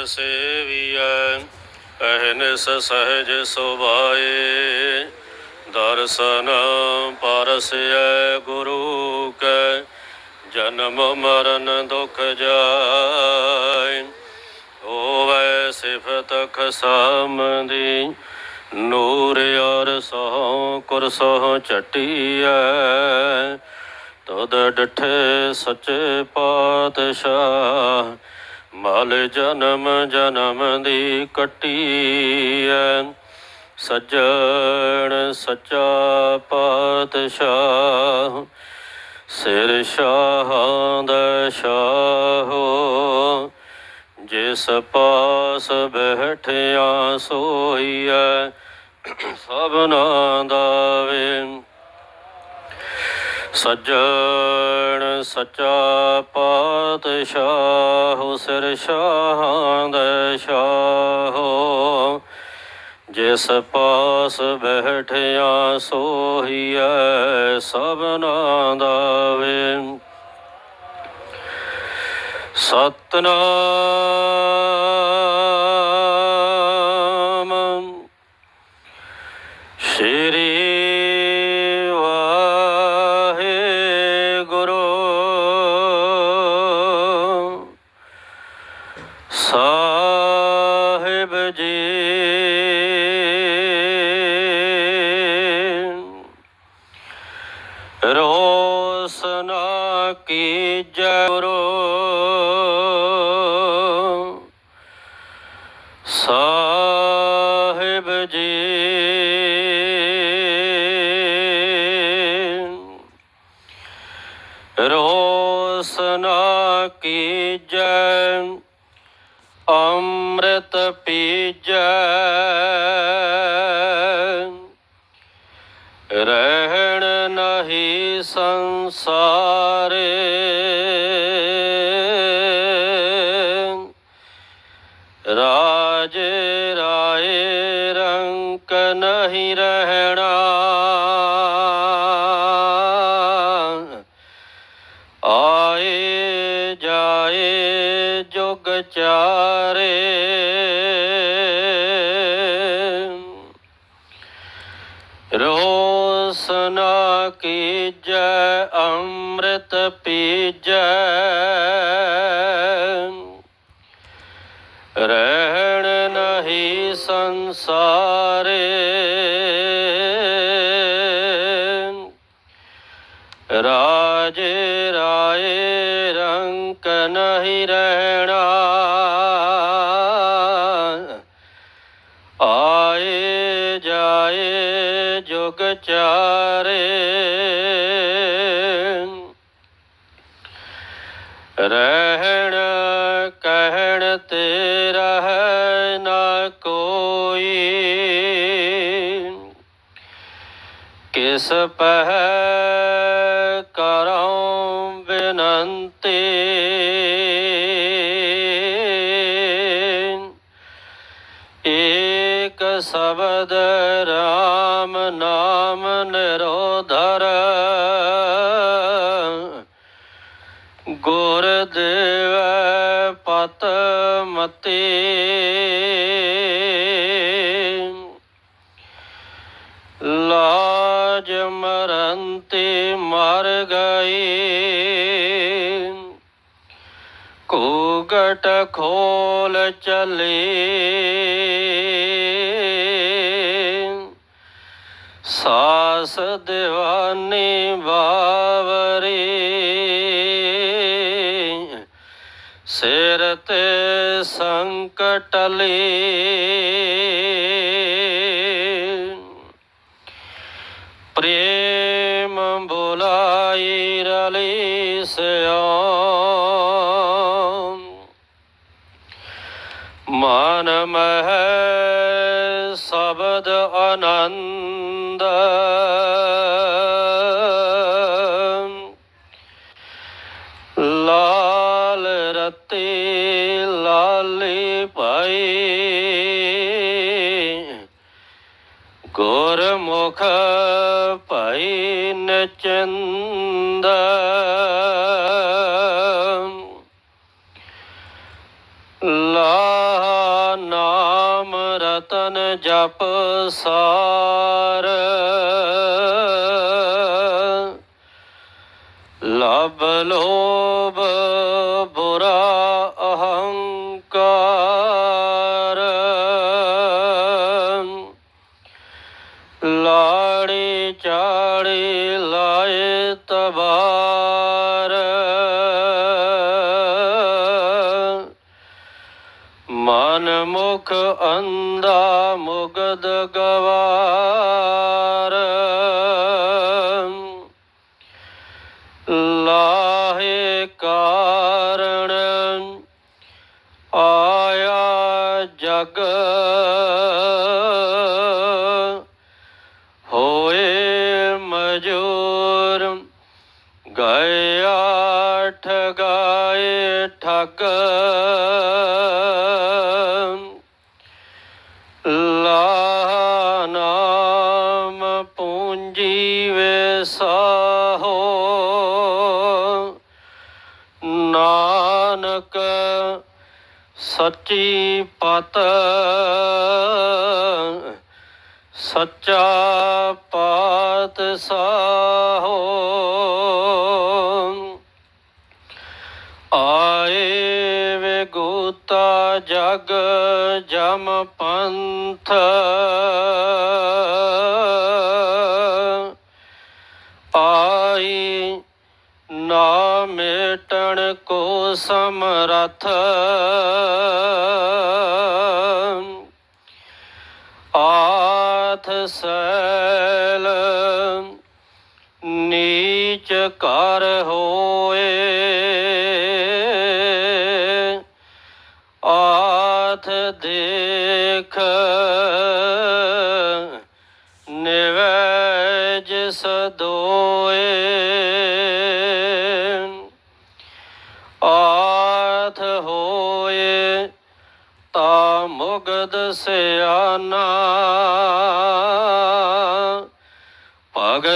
ਹਰ ਸੇਵੀਐ ਅਹਨਿਸ ਸਹਿਜ ਸੁਭਾਏ। ਦਰਸ਼ਨ ਪਰਸੈ ਗੁਰੂ ਕੈ, ਜਨਮ ਮਰਨ ਦੁਖ ਜਾਇ ਹੋਵੈ ਸਿਫਤ ਖਸਮਦੀ ਨੂਰ ਅਰ ਸਹੁ ਕੁਰਸਹੁ ਚਟੀਐ ਤਦ ਡਠੇ ਸੱਚੇ ਪਾਤਸ਼ਾਹ ਮਲ ਜਨਮ ਜਨਮ ਦੀ ਕੱਟੀਐ, ਸੱਜਣ ਸੱਚਾ ਪਾਤਸ਼ਾਹ, ਸਿਰ ਸ਼ਾਹਾਂ ਦਾ ਸ਼ਾਹੋ ਜਿਸ ਪਾਸ ਬੈਠਿਆ ਸੋਈਐ ਸਭਨਾ ਦਾ ਵੇ ਸੱਜਣ ਸੱਚਾ ਪਾਤਸ਼ਾਹ, ਸਿਰ ਸ਼ਾਹਾਂ ਦੇ ਸ਼ਾਹੋ ਜਿਸ ਪਾਸ ਬੈਠਿਆ ਸੋਹੀਐ ਸਭਨਾ ਦਾ ਵੇ ਸਤਨਾਮ ਰੋਸਨਾ ਕੀ ਜੈ ਅੰਮ੍ਰਿਤ ਪੀਜੈ। ਰਹਿਣ ਨਹੀਂ ਸੰਸਾਰੇ। ਜੁਗ ਚਾਰੇ ਰੋਸਨਾ ਕੀਜੈ ਅੰਮ੍ਰਿਤ ਪੀਜੈ। ਰਹਿਣ ਨਹੀਂ ਸੰਸਾਰੇ। ਰਾਜ ਰਾਏ ਰੰਕ ਨਹੀਂ ਚਾਰੇ ਰਹਿਣ ਕਹਿਣ ਤੇਰਾ ਹੈ ਨਾ ਕੋਈ। ਕਿਸ ਪਹਿ ਕਰਉ ਬਿਨੰਤੀ। ਏਕ ਸ਼ਬਦ ਮਤੇ ਲਾਜ ਮਰੰਤੀ ਮਰ ਗਏ। ਕੂਗਟ ਖੋਲ ਚਲੀ। ਸਾਸ ਦਿਵਾਨੀ ਬਾਵਰੀ ਸੰਕਟ ਪ੍ਰੇਮ ਬੁਲਾਈ ਰਲੀ ਸਿਓ। ਮਨ ਮਹਿ ਸ਼ਬਦ ਆਨੰਦ। ਲਾਲ ਰਤੀ ਮੁਖ ਭਾਈ ਨਚੰਦ। ਲਾ ਰਤਨ ਜਪ ਸਾਰ। ਲਬ ਲੋਭ ਗਿਆ ਠਗਾਏ ਠਗ। ਲਾ ਨਾਮ ਪੂੰਜੀ ਵਿਸਾਹੋ ਨਾਨਕ ਸੱਚੀ ਪਤ। ਸੱਚਾ ਪਾਤ ਸਾਹੋ ਜਗ ਜਮ ਪੰਥ। ਆਈ ਨਾ ਮੇਟਣ ਕੋ ਸਮਰਥ। ਆਥ ਸੈਲ ਨੀਚ ਕਰ ਹੋਏ।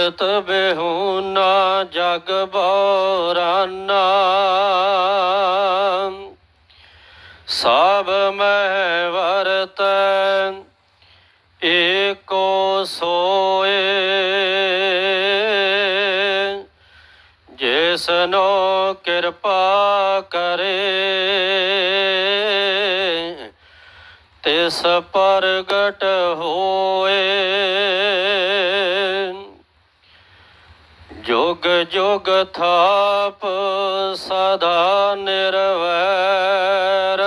ਭਗਤ ਬਿਹੁਨਾ ਜਗ ਬੋਰਾਨਾ। ਸਭ ਮਹਿ ਵਰਤ, ਏਕੋ ਸੋਏ। ਜਿਸਨੋ ਕਿਰਪਾ ਕਰੇ, ਤਿਸ ਪ੍ਰਗਟ ਹੋਏ। ਜੁਗ ਜੋਗ ਥਾਪ ਸਦਾ ਨਿਰਵੈਰ।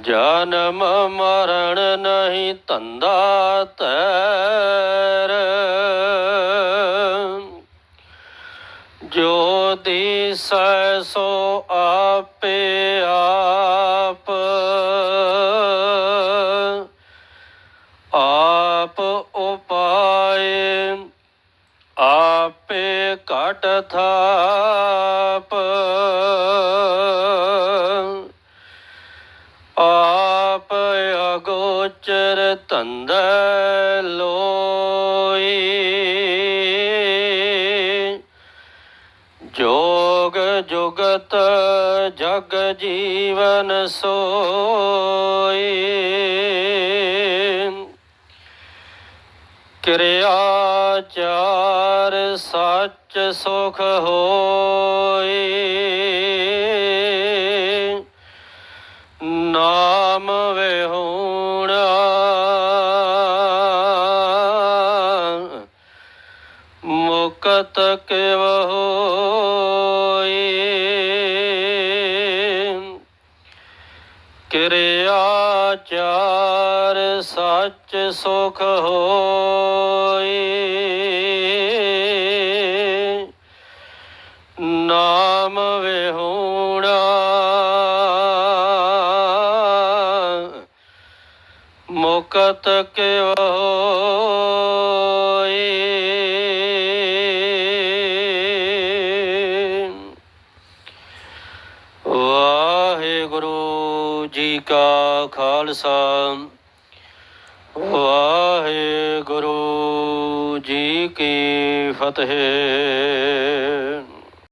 ਜਨਮ ਮਰਨ ਨਹੀਂ ਧੰਦਾ ਤੈਰ। ਜੋ ਦਿਸੈ ਸੋ ਆਪੇ ਆਪੇ ਘਟ ਥਾਪ। ਆਪ ਅਗੋਚਰ ਤੰਦ ਲੋਈ। ਜੋਗ ਜੁਗਤ ਜਗ ਜੀਵਨ ਸੋਈ। ਕਿਰਿਆ ਚਾਰ ਸੱਚ ਸੁਖ ਹੋਈ ਨਾਮ ਵਿਹੂਣਾ ਮੁਕਤ ਕਿਵ ਹੋਈ ਕਿਰਿਆ ਚਾਰ ਸੱਚ ਸੁਖ ਹੋਈ ਨਾਮ ਵਿਹੂਣਾ ਮੁਕਤ ਕਿਵ ਹੋਈ ਵਾਹਿਗੁਰੂ ਜੀ ਕਾ ਖਾਲਸਾ। ਵਾਹਿਗੁਰੂ ਜੀ ਕੀ ਫਤਿਹ।